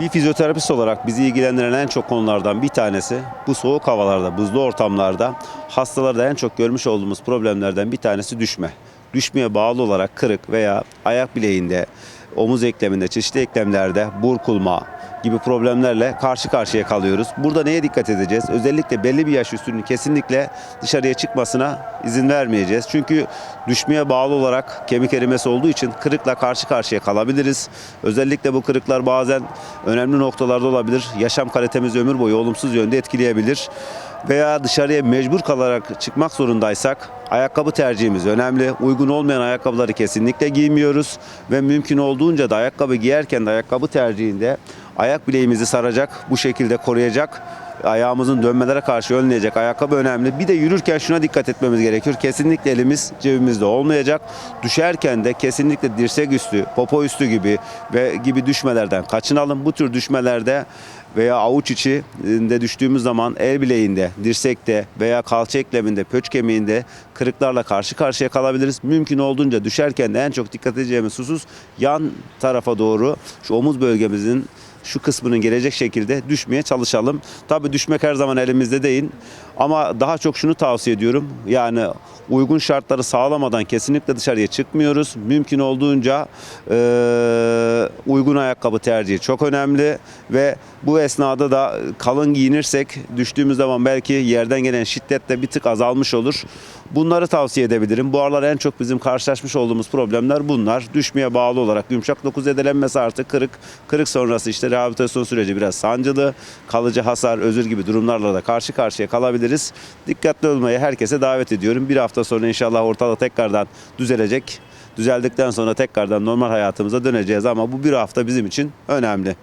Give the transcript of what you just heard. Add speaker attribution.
Speaker 1: Bir fizyoterapist olarak bizi ilgilendiren en çok konulardan bir tanesi bu soğuk havalarda, buzlu ortamlarda hastalarda en çok görmüş olduğumuz problemlerden bir tanesi düşme. Düşmeye bağlı olarak kırık veya ayak bileğinde, omuz ekleminde, çeşitli eklemlerde burkulma gibi problemlerle karşı karşıya kalıyoruz. Burada neye dikkat edeceğiz? Özellikle belli bir yaş üstünün kesinlikle dışarıya çıkmasına izin vermeyeceğiz. Çünkü düşmeye bağlı olarak kemik erimesi olduğu için kırıkla karşı karşıya kalabiliriz. Özellikle bu kırıklar bazen önemli noktalarda olabilir. Yaşam kalitemizi ömür boyu olumsuz yönde etkileyebilir. Veya dışarıya mecbur kalarak çıkmak zorundaysak ayakkabı tercihimiz önemli. Uygun olmayan ayakkabıları kesinlikle giymiyoruz ve mümkün olduğunca da ayakkabı giyerken de ayakkabı tercihinde ayak bileğimizi saracak, bu şekilde koruyacak ayağımızın dönmelere karşı önleyecek ayakkabı önemli. Bir de yürürken şuna dikkat etmemiz gerekiyor. Kesinlikle elimiz cebimizde olmayacak. Düşerken de kesinlikle dirsek üstü, popo üstü gibi ve gibi düşmelerden kaçınalım. Bu tür düşmelerde veya avuç içinde düştüğümüz zaman el bileğinde, dirsekte veya kalça ekleminde, pöç kemiğinde kırıklarla karşı karşıya kalabiliriz. Mümkün olduğunca düşerken de en çok dikkat edeceğimiz husus yan tarafa doğru şu omuz bölgemizin şu kısmının gelecek şekilde düşmeye çalışalım. Tabii düşmek her zaman elimizde değil ama daha çok şunu tavsiye ediyorum. Yani uygun şartları sağlamadan kesinlikle dışarıya çıkmıyoruz. Mümkün olduğunca eee, uygun ayakkabı tercihi çok önemli ve bu esnada da kalın giyinirsek düştüğümüz zaman belki yerden gelen şiddet de bir tık azalmış olur. Bunları tavsiye edebilirim. Bu aralar en çok bizim karşılaşmış olduğumuz problemler bunlar. Düşmeye bağlı olarak yumuşak doku zedelenmesi artı kırık, kırık sonrası işte rehabilitasyon süreci biraz sancılı, kalıcı hasar, özür gibi durumlarla da karşı karşıya kalabiliriz. Dikkatli olmayı herkese davet ediyorum. Bir hafta sonra inşallah ortalık tekrardan düzelecek. Düzeldikten sonra tekrardan normal hayatımıza döneceğiz ama bu bir hafta bizim için önemli.